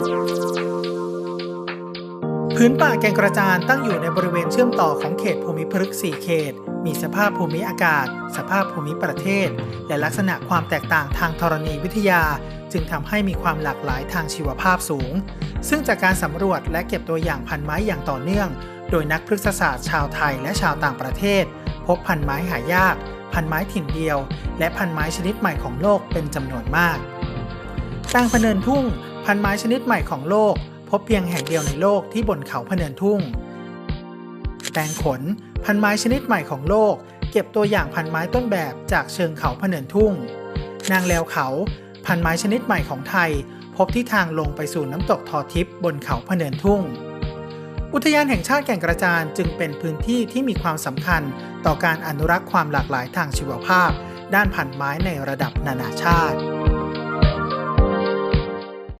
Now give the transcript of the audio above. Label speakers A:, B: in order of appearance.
A: พื้นป่าแก่งกระจานตั้งอยู่ในบริเวณเชื่อมต่อของเขตภูมิพฤกษ์4เขต มีสภาพภูมิอากาศ สภาพภูมิประเทศ และลักษณะความแตกต่างทางธรณีวิทยา จึงทำให้มีความหลากหลายทางชีวภาพสูง ซึ่งจากการสำรวจและเก็บตัวอย่างพันไม้อย่างต่อเนื่อง โดยนักพฤกษศาสตร์ชาวไทยและชาวต่างประเทศ พบพันไม้หายาก พันไม้ถิ่นเดียว และพันไม้ชนิดใหม่ของโลกเป็นจำนวนมากต่างพเนินทุ่ง พันไม้ชนิดใหม่ของโลก พบเพียงแห่งเดียวในโลกที่บนเขาพเนินทุ่ง แตงขน พันไม้ชนิดใหม่ของโลก เก็บตัวอย่างพันไม้ต้นแบบจากเชิงเขาพเนินทุ่ง นางแลวเขา พันไม้ชนิดใหม่ของไทย พบที่ทางลงไปสู่น้ำตกทอทิพย์บนเขาพเนินทุ่ง อุทยานแห่งชาติแก่งกระจานจึงเป็นพื้นที่ที่มีความสำคัญต่อการอนุรักษ์ความหลากหลายทางชีวภาพ ด้านพันไม้ในระดับนานาชาติ